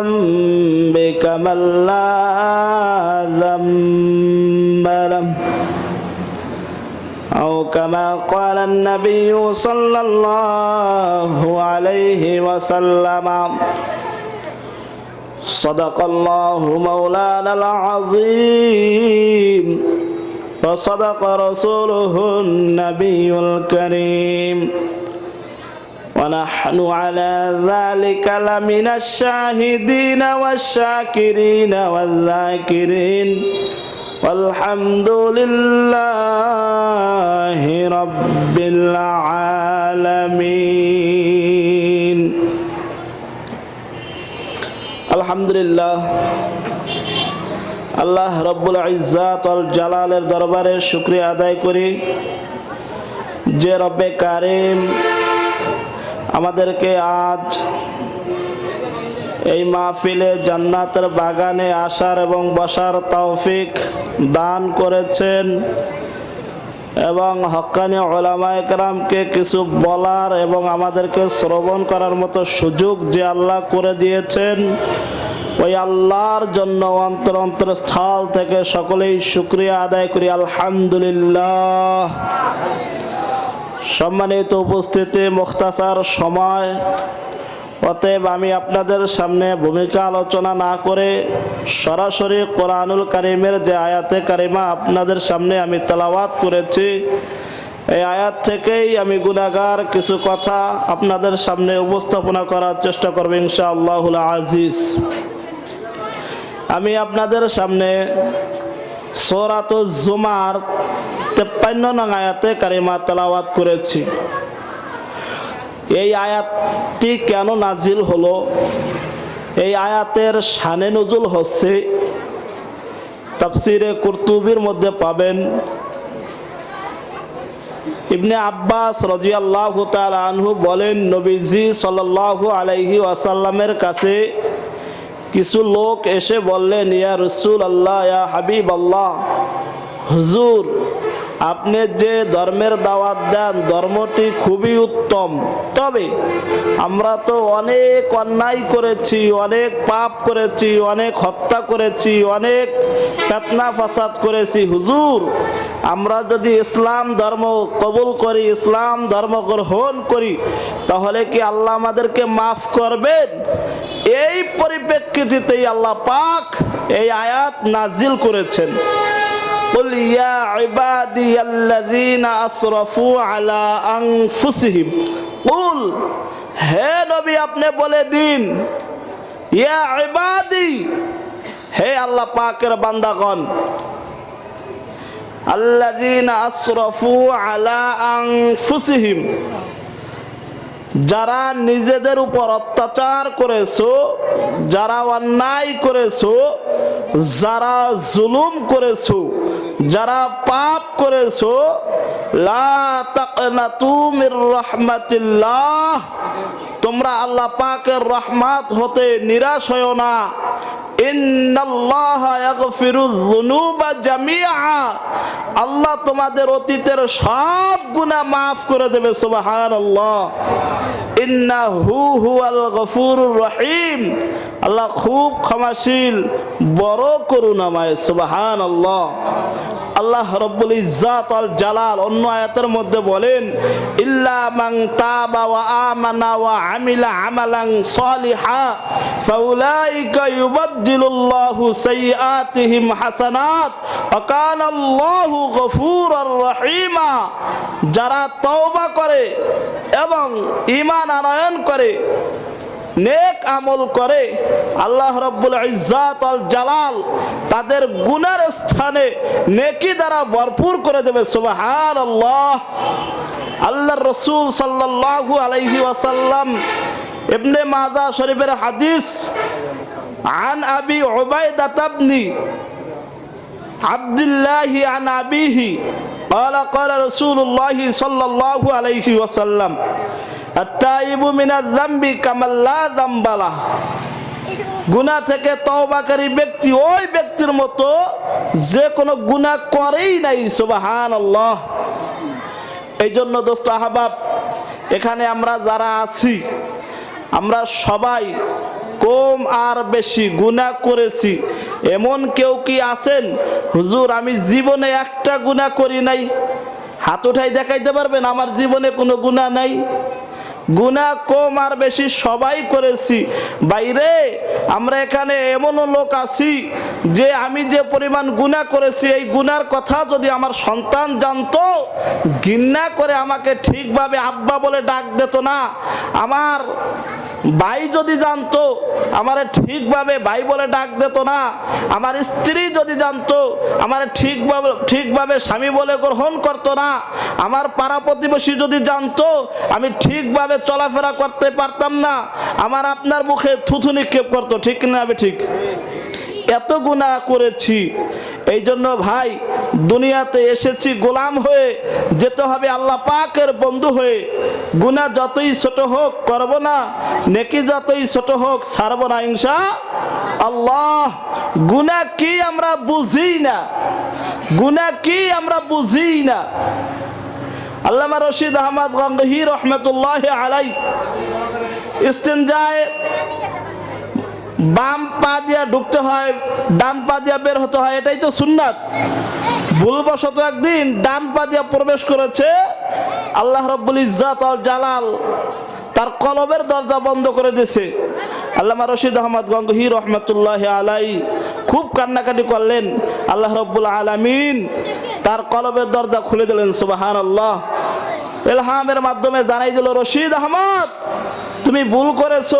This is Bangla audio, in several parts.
الذنب كمن لا ذنب له. أو كما قال النبي صلى الله عليه وسلم صدق الله مولانا العظيم وصدق رسوله النبي الكريم. ونحن على ذلك لمن الشاهدين والشاكرين والذاكرين والحمد لله رب العالمين الحمد لله আল্লাহ রব্বুল ইজ্জাত অল জালালের দরবারে শুক্রিয়া আদায় করি যে রব্বে কারিম আমাদেরকে আজ এই মাহফিলে জান্নাতের বাগানে আসার এবং বসার তৌফিক দান করেছেন এবং হক্কানি ওলামা একরামকে কিছু বলার এবং আমাদেরকে শ্রবণ করার মতো সুযোগ যে আল্লাহ করে দিয়েছেন, ওই আল্লাহর জন্য অন্তর অন্তর স্থল থেকে সকলেই শুক্রিয়া আদায় করি। আলহামদুলিল্লাহ। সম্মানিত উপস্থিতি, মুখতাসার সময়। অতএব আমি আপনাদের সামনে ভূমিকা আলোচনা না করে সরাসরি কোরআনুল কারিমের যে আয়াতে কারিমা আপনাদের সামনে আমি তেলাওয়াত করেছি, এই আয়াত থেকেই আমি গুনাগার কিছু কথা আপনাদের সামনে উপস্থাপনা করার চেষ্টা করব ইনশা আল্লাহুল আজিজ। আমি আপনাদের সামনে সোরাত জুমার তেপ্পান্ন নং আয়াতে কারিমা করেছি। এই আয়াতটি কেন নাজিল হলো? এই আয়াতের নজুল হচ্ছে, তাফসিরে মধ্যে পাবেন ইবনে আব্বাস রাজিয়াল্লাহু তাআলা আনহু বলেন, নবীজি সাল্লাল্লাহু আলাইহি ওয়াসাল্লামের কাছে কিছু লোক এসে বললেন, ইয়া রসুল আল্লাহ ইয়া হাবিব আল্লাহ হুজুর আপনি যে ধর্মের দাওয়াত দেন, ধর্মটি খুবই উত্তম। তবে আমরা তো অনেক অন্যায় করেছি, অনেক পাপ করেছি, অনেক হত্যা করেছি, অনেক ফেতনা ফাসাদ করেছি। হুজুর, আমরা যদি ইসলাম ধর্ম কবুল করি, ইসলাম ধর্ম গ্রহণ করি, তাহলে কি আল্লাহ আমাদেরকে মাফ করবেন? এই পরিপ্রেক্ষিতেই আল্লাহ পাক এই আয়াত নাজিল করেছেন। قل يا عبادي الذين أسرفوا على أنفسهم قل হে নবী আপনি বলে দিন ইয়া ইবাদি হে আল্লাহ পাকের বান্দাগণ আল্লাযীনা আসরাফু আলা আনফুসিহিম যারা নিজেদের উপর অত্যাচার করেছো যারা অন্যায় করেছো যারা জুলুম করেছো যারা পাপ করেছ রাহমাতিল্লাহ। তোমরা আল্লাহ পাকের রহমাত হতে নিরাশ হও না। আল্লাহ তোমাদের অতীতের সব গুনাহ মাফ করে দেবে গফুরুর রহিম। আল্লাহ খুব ক্ষমাশীল, বড় করুণাময়, সুবহানাল্লাহ। আল্লাহ রব্বুল ইজ্জাত আল জালাল অন্য আয়াতের মধ্যে বলেন, ইল্লা মান তাবা ওয়া আমানা ওয়া আমিলা আমালান সালিহা, ফাউলাইকা ইউবাদদিলুল্লাহু সাইয়্যাতিহিম হাসানাত, ওয়া কানাল্লাহু গফুরুর রহিমা। যারা তওবা করে এবং ঈমান আনয়ন করে নেক আমল করে আল্লাহ রব্বুল ইজ্জাত আল জালাল তাদের গুনার স্থানে নেকি দ্বারা ভরপুর করে দেবে সুবহান আল্লাহ আল্লাহর রসুল সাল্লাল্লাহু আলাইহি ওয়াসাল্লাম ইবনে মাজা শরীফের হাদিস عن أبي عبيدة بن عبد الله عن أبيه قال قال رسول الله صلى الله عليه وسلم আত্তাইবু মিনাজ জামবি কামাল্লা জামবালা। গুনাহ থেকে তওবাকারী ব্যক্তি, ওই ব্যক্তির মতো যে কোনো গুনাহ করেই নাই, সুবহানাল্লাহ। এই জন্য দোস্ত আহবাব, এখানে আমরা যারা আছি, আমরা সবাই কম আর বেশি গুনাহ করেছি। এমন কেউ কি আছেন? হুজুর, আমি জীবনে একটা গুনাহ করি নাই। হাত উঠাই দেখাইতে পারবেন, আমার জীবনে কোনো গুনাহ নাই? গুনাহ কম আর বেশি সবাই করেছি। বাইরে আমরা এখানে এমনও লোক আছি যে আমি যে পরিমাণ গুনা করেছি, এই গুনার কথা যদি আমার সন্তান জানতো, ঘৃণা করে আমাকে ঠিকভাবে আব্বা বলে ডাক দিত না। আমার ভাই যদি জানতো, আমার ঠিকভাবে ভাই বলে ডাক দিত না, আমার স্ত্রী যদি জানতো, আমার ঠিকভাবে ঠিকভাবে স্বামী বলে গ্রহণ করতো না, আমার পাড়া প্রতিবেশী যদি জানতো, আমি ঠিকভাবে চলাফেরা করতে পারতাম না, আমার আপনার মুখে থুথু নিক্ষেপ করতো, ঠিক না আমি ঠিক? এত গুণা করেছি। এই জন্য ভাই, দুনিয়াতে এসেছি গোলাম হয়ে, যেতে হবে আল্লাহ পাকের বন্ধু হয়ে। গুণা যতই ছোট হোক, করব না। নেকি যতই ছোট হোক, ছাড়ব না ইংসা আল্লাহ। গুণা কি আমরা বুঝি না। গুণা কি আমরা বুঝি না। আল্লামা রশিদ আহমদ গঙ্গহি রহমতুল্লাহ আলাই ইস্তেঞ্জায় বাম পা দিয়া ঢুকতে হয়, ডান পা দিয়া বের হতে হয়, এটাই তো সুন্নাত। ভুলবশত একদিন ডান পা দিয়া প্রবেশ করেছে, আল্লাহ রব্বুল আল জালাল তার কলবের দরজা বন্ধ করে দিয়েছে। আল্লামা রশিদ আহমদ গঙ্গহি রহমতুল্লাহ আলাই খুব কান্নাকাটি করলেন, আল্লাহ রব্বুল আলামিন তার কলবের দরজা খুলে দিলেন সুবাহান আল্লাহ এলহামের মাধ্যমে জানাই দিল রশিদ আহমদ তুমি ভুল করেছ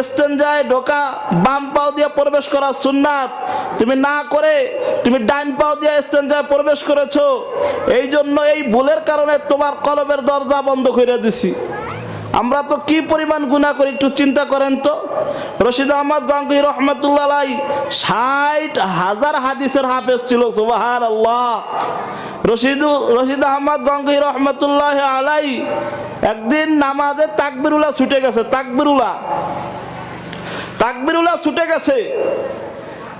এস্তেঞ্জায় ঢোকা, বাম পাও দিয়ে প্রবেশ করা সুন্নাত। তুমি না করে, তুমি ডাইন পাও দিয়ে এস্তেঞ্জায় প্রবেশ করেছ। এই জন্য এই ভুলের কারণে তোমার কলবের দরজা বন্ধ করে দিছি। আমরা তো কি পরিমাণ গুণা করি একটু চিন্তা করেন তো। রশিদ আহমদ গঙ্গি রহমতুল্লাহ ষাট হাজার হাদিসের হাফেজ ছিল সুবাহান আল্লাহ রশিদ রশিদ আহমদ গঙ্গি রহমতুল্লাহ আলাই, একদিন নামাজে তাকবিরুল্লাহ ছুটে গেছে, তাকবিরুল্লাহ। তাকবিরুল্লাহ ছুটে গেছে।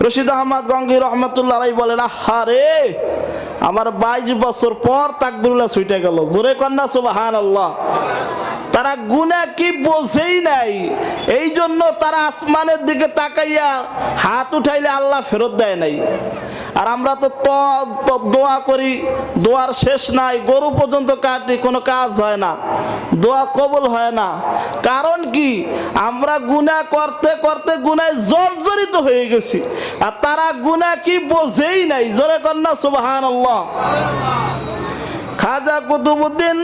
রশিদ আহমদ গঙ্গি রহমতুল্লাহ আলাই বলেন আহারে আমার বাইশ বছর পর তাকবিরুল্লাহ ছুটে গেল। জোরে কন্যা সুবাহান আল্লাহ তারা গুনা কি বোঝেই নাই। এই জন্য তারা আসমানের দিকে তাকাইয়া হাত উঠাইলে আল্লাহ ফেরত দেয় নাই। আর আমরা তো দোয়া করি, দোয়ার শেষ নাই, গরু পর্যন্ত কাটি কোনো কাজ হয় না, দোয়া কবল হয় না। কারণ কি? আমরা গুণা করতে করতে গুনায় জর্জরিত হয়ে গেছি, আর তারা গুণা কি বোঝেই নাই। জোরে কন্যা সুবাহান খাজা কুতুবুদ্দিন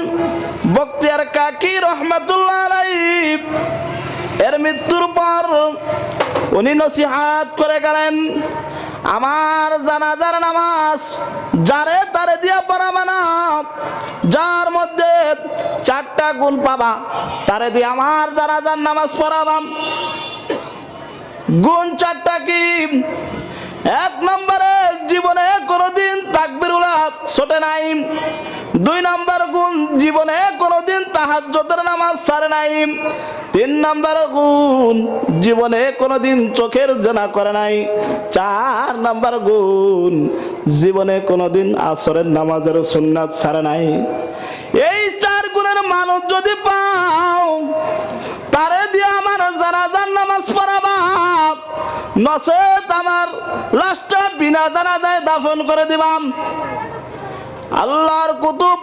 বক্তিয়ার কাকি রহমাতুল্লাহ এর মৃত্যুর পর উনি নসিহাত করে গেলেন। আমার জানাজার নামাজ যারে তারে দিয়া পড়াবে না যার মধ্যে চারটা গুণ পাবা, তারে দিয়ে আমার জানাজার নামাজ পড়াবাম। গুণ চারটা কি? এক নম্বরে জীবনে কোনোদিন তাকবিরুল্লাহ ছোটে নাই। দুই নম্বর গুণ জীবনে কোনোদিন তাহাজ্জুদের নামাজ ছাড়ে নাই। তিন নম্বর গুণ জীবনে কোনোদিন চোখের জেনা করে নাই। চার নম্বর গুণ জীবনে কোনোদিন আসরের নামাজের সুন্নাত ছাড়ে নাই। এই চার গুণের মানুষ যদি নসেত আমার লাশটা বিনা জানাজায় দাফন করে দিবাম। আল্লাহর কুতুব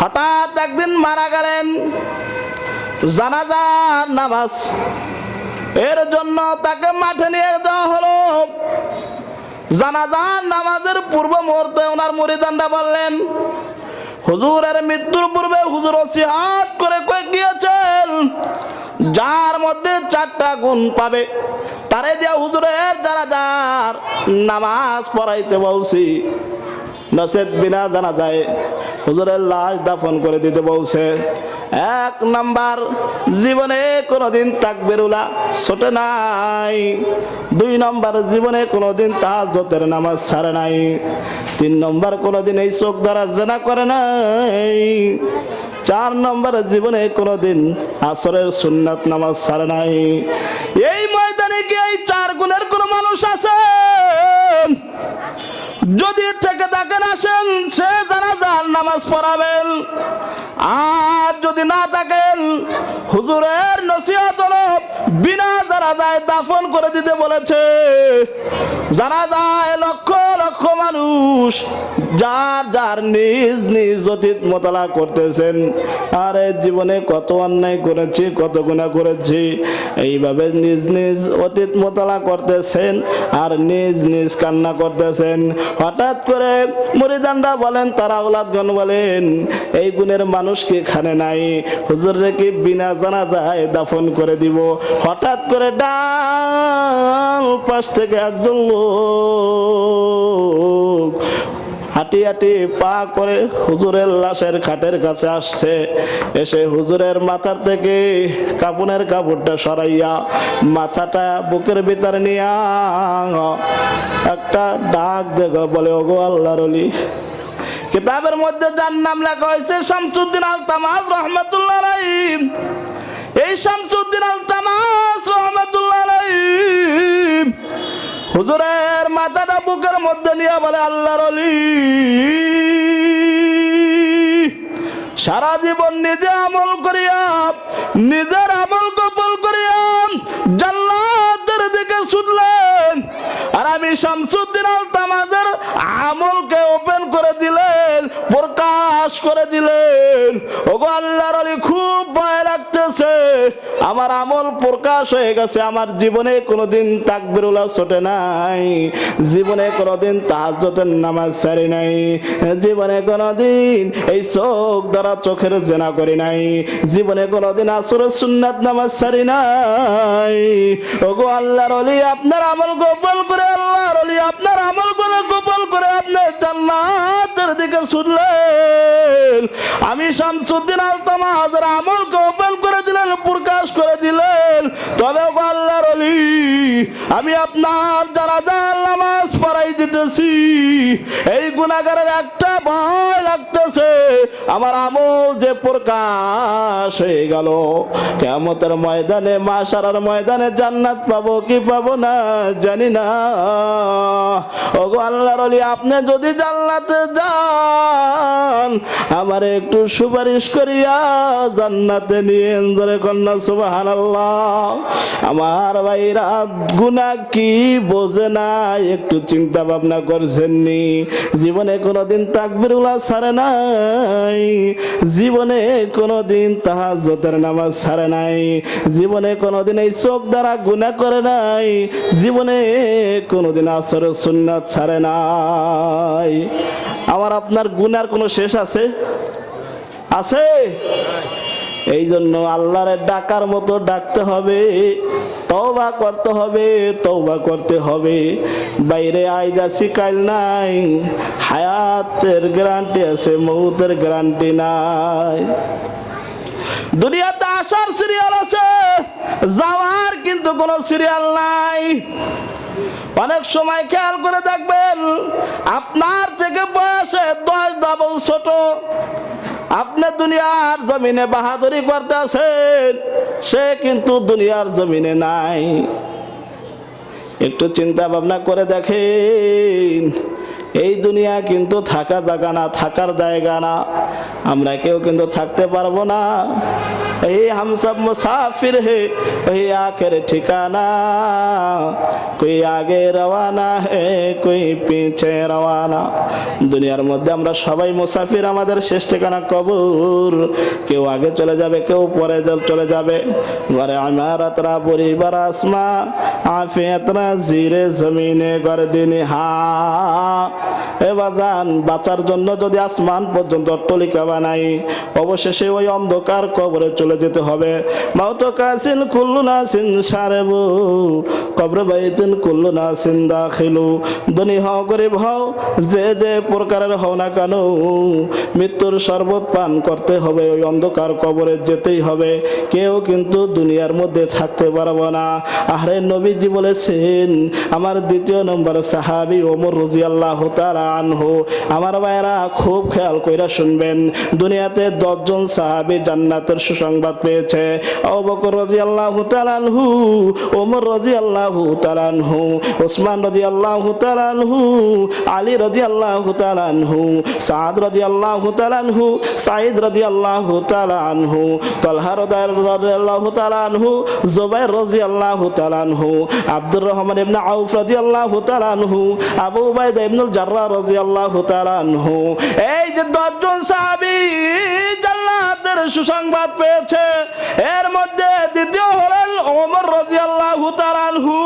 হঠাৎ একদিন মারা গেলেন। জানাজার নামাজ। এর জন্য তাকে মাঠে নিয়ে যাওয়া হলো। জানাজার নামাজের পূর্ব মুহূর্তে ওনার মুরিদানরা বললেন, হুজুরের মৃত্যুর পূর্বে হুজুর ওসিহাত করে কয়ে গিয়েছেন? যার মধ্যে চারটা গুণ পাবে। তারে দিয়া হুজুরের যারা যার নামাজ পড়াইতে বলছি। নসেদ বিনা জানা যায়। হুজুরের লাশ দাফন করে দিতে বলছে। এক নাম্বার, জীবনে কোনোদিন তাকবিরুলা ছোটে নাই। দুই নম্বর, জীবনে কোনোদিন তাহাজ্জতের নামাজ ছাড়ে নাই। তিন নম্বর, কোনোদিন এই চোখ দ্বারা জেনা করে নাই। চার নম্বরে, জীবনে কোনোদিন আসরের সুন্নাত নামাজ ছাড়ে নাই। এই যদি নামাজ পড়াবেন। আর যদি না থাকেন, হুজুরের নসিহত হলো বিনা যায় দাফন করে দিতে বলেছে। জানা যায় লক্ষ লক্ষ মানুষ যার যার নিজ নিজ অতীত মোতালা করতেছেন। আর এই জীবনে কত অন্যায় করেছি, কত গুণা করেছি। এইভাবে নিজ নিজ অতীত মোতালা করতেছেন আর নিজ নিজ কান্না করতেছেন। হঠাৎ করে মুরিদানরা বলেন, তারা ওলাদগণ বলেন এই গুণের মানুষ কি এখানে নাই? হুজুর রেখে বিনা জানা যায় দাফন করে দিব। হঠাৎ করে ডাল পাশ থেকে একজন লোক হাঁটি হাঁটি পা করে হুজুরের লাশের খাটের কাছে আসছে। এসে হুজুরের মাথার থেকে কাপনের কাপড়টা সরাইয়া মাথাটা বুকের ভিতরে নিয়া একটা ডাক দেখো বলে, ওগো আল্লাহর কিতাবের মধ্যে যার নাম লেখা হয়েছে শামসুদ্দিন আল তামাজ রহমতুল্লাহ আলাইহি। এই শামসুদ্দিন আল তামাজ রহমতুল্লাহ আলাইহি হুজুরের মাথাটা বুকের মধ্যে নিয়ে বলে, আল্লাহর অলি সারা জীবন নিজে আমল করিয়া, নিজের আমল কপল করিয়া জান্নাতের দিকে আমি শামসুদ্দিন আল তামাজের আমলকে ওপেন করে দিলেন। প্রকাশ করে দিলেন। ওগো আল্লাহর আলী খুব ভয় লাগতেছে। আমার আমল প্রকাশ হয়ে গেছে, আমার জীবনে কোনোদিন তাকবিরুল্লাহ ছোটে নাই। জীবনে কোনোদিন তাহাজ্জতের নামাজ ছাড়ি নাই। জীবনে কোনোদিন এই চোখ দ্বারা চোখের জেনা করি নাই। জীবনে কোনোদিন আসরের সুন্নাত নামাজ ছাড়ি নাই। ওগো আল্লাহর অলি, আপনার আমল গোপল করে আল্লাহর অলি আপনার আমল করে গোপন করে আপনি জান্নাতের দিকে ছুটলেন। আমি শামসুদ্দিন আল হাজার আমল গোপন করে দিলেন, প্রকাশ করে দিলেন। তবে আল্লাহর অলি আমি আপনার যার নামাজ পড়াই দিতেছি। এই গুণাগারের একটা ভয় লাগতেছে। আমার আমল যে প্রকাশ হয়ে গেল। কেমতের ময়দানে মাসারার ময়দানে জান্নাত পাবো কি পাবো না জানি না। ওগো আল্লাহর অলি আপনি যদি জান্নাতে যান, আমার একটু সুপারিশ করিয়া জান্নাতে নিয়ে জোরে কন্যা সুবাহান আমার ভাইরা গুণা কি বোঝে না, একটু চিন্তা ভাবনা করছেন নি। জীবনে কোনোদিন তাকবিরুল্লাহ ছাড়ে নাই। জীবনে কোনোদিন তাহাজ্জতের নামাজ ছাড়ে নাই। জীবনে কোনোদিন এই চোখ দ্বারা গুণা করে নাই। জীবনে কোনোদিন আসর সুন্নাত ছাড়ে নাই। আমার আপনার গুনার কোনো শেষ আছে? আছে? এই জন্য আল্লাহরে ডাকার মতো ডাকতে হবে। তওবা করতে হবে, তওবা করতে হবে। বাইরে আইজ আছি কাল নাই, হায়াতের গ্যারান্টি আছে, মৌতের গ্যারান্টি নাই। দুনিয়াতে আসার সিরিয়াল আছে, যাওয়ার কিন্তু কোনো সিরিয়াল নাই। অনেক সময় খেয়াল করে দেখবেন, আপনার থেকে বয়সে দশ ডাবল ছোট। আপনি দুনিয়ার জমিনে বাহাদুরি করতে আছেন, সে কিন্তু দুনিয়ার জমিনে নাই। একটু চিন্তা ভাবনা করে দেখেন এই দুনিয়া কিন্তু থাকা জায়গা না থাকার জায়গা না আমরা কেউ কিন্তু থাকতে পারবো না এই हम सब मुसाफिर है वही आखिर ठिकाना कोई आगे रवाना है कोई पीछे रवाना দুনিয়ার মধ্যে আমরা সবাই মুসাফির আমাদের শেষ ঠিকানা কবর কেউ আগে চলে যাবে কেউ পরে যা- চলে যাবে ঘরে আমারাতরা পরিবার আসমা আফিয়াতরা জিরে জমিনে করে দিনে হা এবার বাঁচার জন্য যদি আসমান পর্যন্ত অট্টলিকা বানাই, অবশেষে ওই অন্ধকার কবরে চলে যেতে হবে। মাউত কাসিন সারেবু, কবর বাইতিন কুল্লু দাখিলু। ধনী হও, গরিব হও, যে যে প্রকারের হও না কেন, মৃত্যুর শরবত পান করতে হবে, ওই অন্ধকার কবরে যেতেই হবে। কেউ কিন্তু দুনিয়ার মধ্যে থাকতে পারব না। আহরে নবীজি বলেছেন, আমার দ্বিতীয় নম্বর সাহাবি ওমর রাজি আল্লাহ তাআলা আনহু আমার ভাইরা খুব খেয়াল কইরা শুনবেন, দুনিয়াতে দশজন সাহাবী জান্নাতের সুসংবাদ পেয়েছে। তাআলা আনহু, ওমর রাদিয়াল্লাহু তাআলা আনহু, ওসমান রাদিয়াল্লাহু তাআলা আনহু, আলী রাদিয়াল্লাহু তাআলা আনহু, সাদ রাদিয়াল্লাহু তাআলা আনহু তালহা রাদিয়াল্লাহু তাআলা আনহু, জুবাইর রাদিয়াল্লাহু তাআলা আনহু, আব্দুর রহমান ইবনে আউফ রাদিয়াল্লাহু তাআলা আনহু, আবু উবাইদা ইবনুল এই যে দশজন সুসংবাদ পেয়েছে, এর মধ্যে দ্বিতীয় হলেন ওমর রাদিয়াল্লাহু তাআলা আনহু।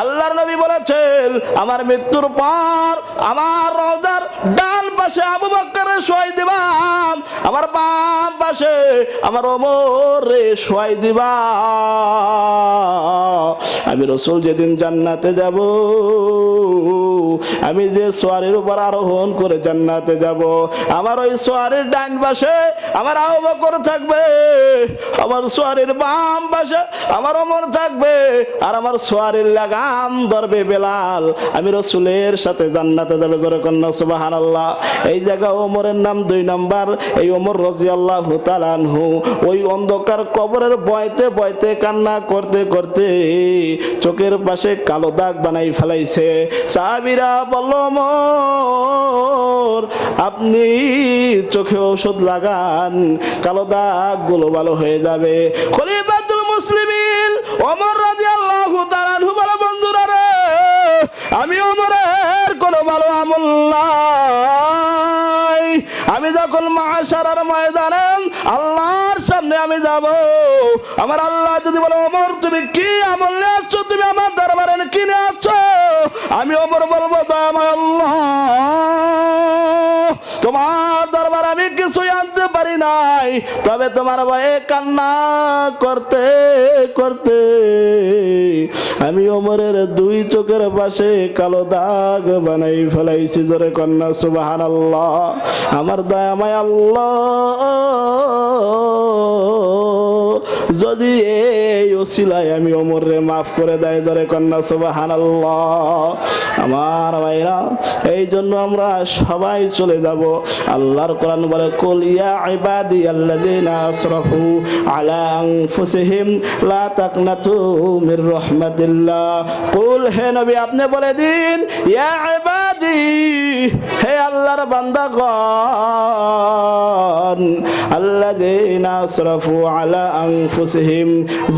আল্লাহর নবী বলেছেন, আমার মৃত্যুর পর আমার রওজার ডান পাশে আবু বকরের শোয়াই দিবাম আমার বাম পাশে আমার ওমর রে শোয়াই দিবা আমি রসুল যেদিন জান্নাতে যাব, আমি যে সোয়ারের উপর আরোহণ করে জান্নাতে যাব, আমার ওই সোয়ারের ডান পাশে আমার আবু বকর থাকবে, আমার সোয়ারের বাম পাশে আমার ওমর থাকবে, আর আমার সোয়ারের লাগাম ধরবে বেলাল। আমি রসুলের সাথে জান্নাতে যাবে, জোরে কন্যা সুবাহান আল্লাহ এই জায়গা ওমরের নাম দুই নাম্বার। এই ওমর রাজি আল্লাহ তালানহু ওই অন্ধকার কবরের বয়তে বয়তে কান্না করতে করতে চোখের পাশে কালো দাগ বানাই ফেলাইছে। সাহাবিরা বলল আপনি চোখে ওষুধ লাগান, কালো দাগগুলো ভালো হয়ে যাবে। খলিফাতুল মুসলিমিন ওমর রাদিয়াল্লাহু তাআলা যখন মাশারার ময়দানে আল্লাহর সামনে আমি যাব। আমার আল্লাহ যদি বলে, ওমর, তুমি কি আমল নিয়ে আসছো তুমি আমার দরবারে কি নিয়ে আসছো আমি ওমর বলব আল্লাহ, তোমার দরবার আমি কিছুই আনতে পারি নাই। তবে তোমার ভয়ে কান্না করতে করতে আমি ওমরের দুই চোখের পাশে কালো দাগ বানাই ফেলাইছি জোরে কন্যা সুবাহান আল্লাহ আমার দয়া দয়াময় আল্লাহ। যদি এই ওসিলায় আমি ওমরে মাফ করে দেয়, জোরে কন্যা সুবাহান আমার ভাইরা এই জন্য আমরা সবাই চলে যাব। আল্লাহর কোরআন বলে, কুল ইয়া ইবাদি আল্লাযিনা আসরাফু আলা আনফুসিহিম, লা তাকনাতু মির রাহমাতিল্লাহ। কুল, হে নবী, আপনি বলে দিন, ইয়া ইবাদি, হে আল্লাহর বান্দাগণ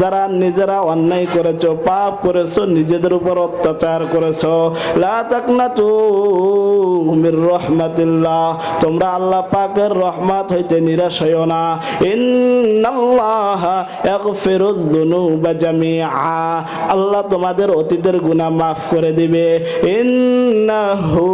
যারা নিজেরা অন্যায় করেছ, পাপ করেছ, নিজেদের উপর অত্যাচার করেছ। রাহমাতিল্লাহ, তোমরা আল্লাহ পাকের রহমত হইতে নিরাশ হইও না। আল্লাহ তোমাদের অতীতের গুনাহ মাফ করে দিবে। ইন্নাহু